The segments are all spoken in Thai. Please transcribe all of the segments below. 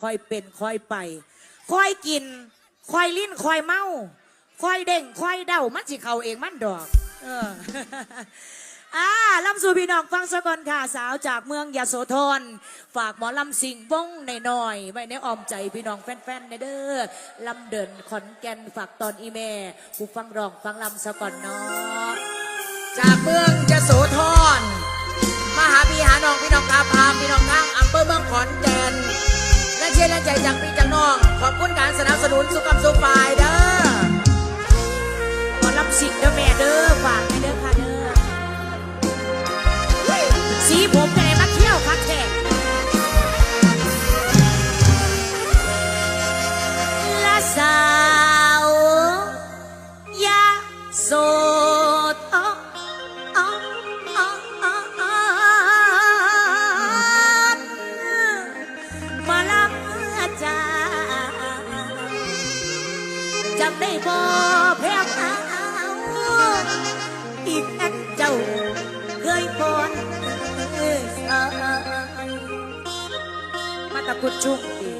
คอยเป็นคอยไป คอยกิน คอยลิ้นคอยเมาคอยเด้งคอยเดามันสิเขาเองมันดอก เอออ่าลำสู่พี่น้องฟังสะก่อนค่ะสาวจากเมืองยโสธรฝากหมอลำสิงบงในน่อยไว้ในอ้อมใจพี่น้องแฟนๆในเด้อลำเดินขอนแก่นฝากตอนอีเมผู้ฟังร้องฟังลำสะก่อนเนาะจากเมืองจะโสธรมาหาพี่หาน้องพี่น้องกาพาพี่น้องทางอำเภอเมืองขอนแก่น เชียร์และใจจากพี่จากน้อง ขอบคุณการสนับสนุนสุขภาพสุขฝ่ายเด้อ มาตะกุดชุกดี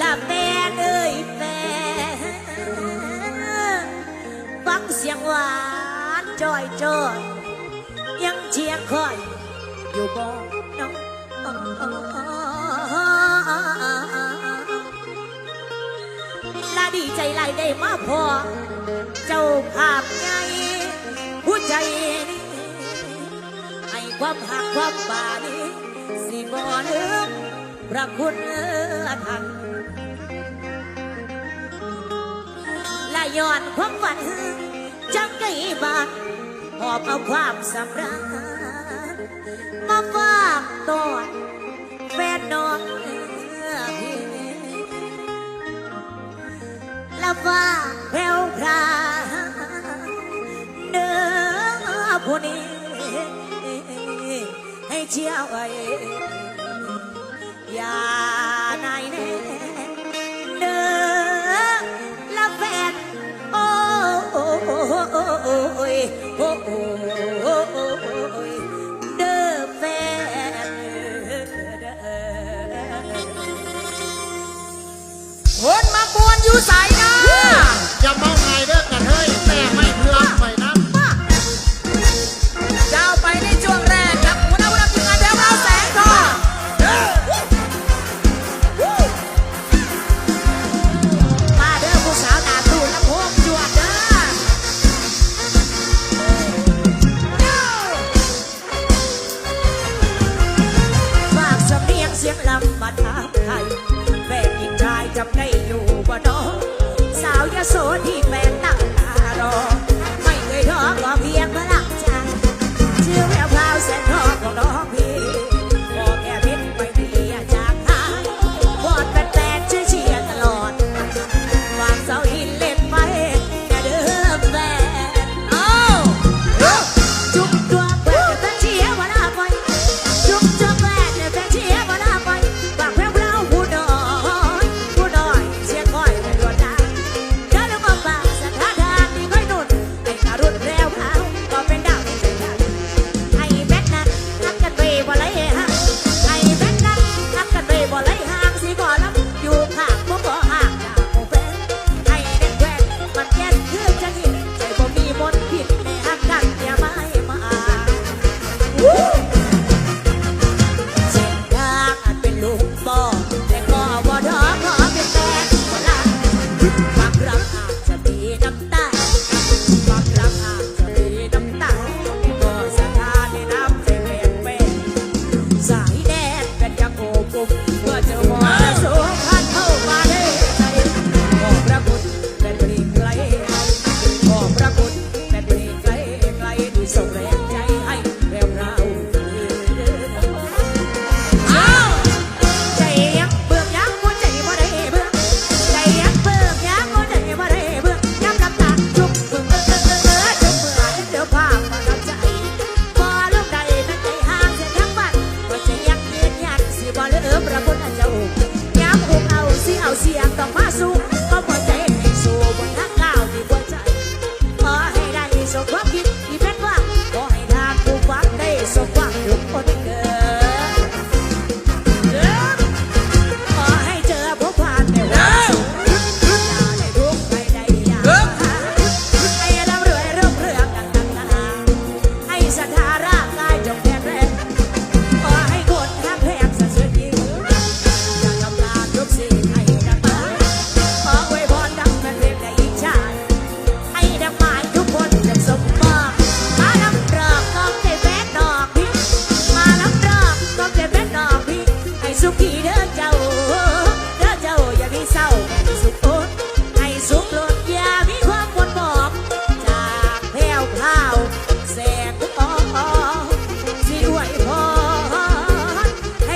ลาแฟนเอ้ยแฟนฟังเสียงหวานจอยจอยยังเชียร์คอย อยู่บ่น้องลาดีใจไหลายได้มาพอ เจ้าภาพใหญ่ผู้ใจนี่ให้ความหักความบานีสิบ่ลืมพ ระคุณท่านและย้อนความฝันจังไก่บานหอบเอาความสำราญมาฝากตอนแฟนน้องพี่ละฟ้าแผ่วพราเนื้อผู้นี้ให้เชี่ยวไว้า โสที่แณเจ้าย้ำหุบเอาสิเอาเสียงต้องมาสู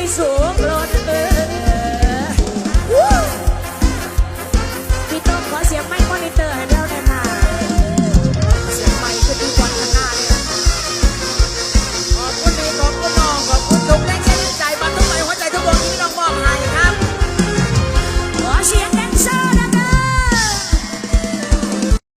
sorriso.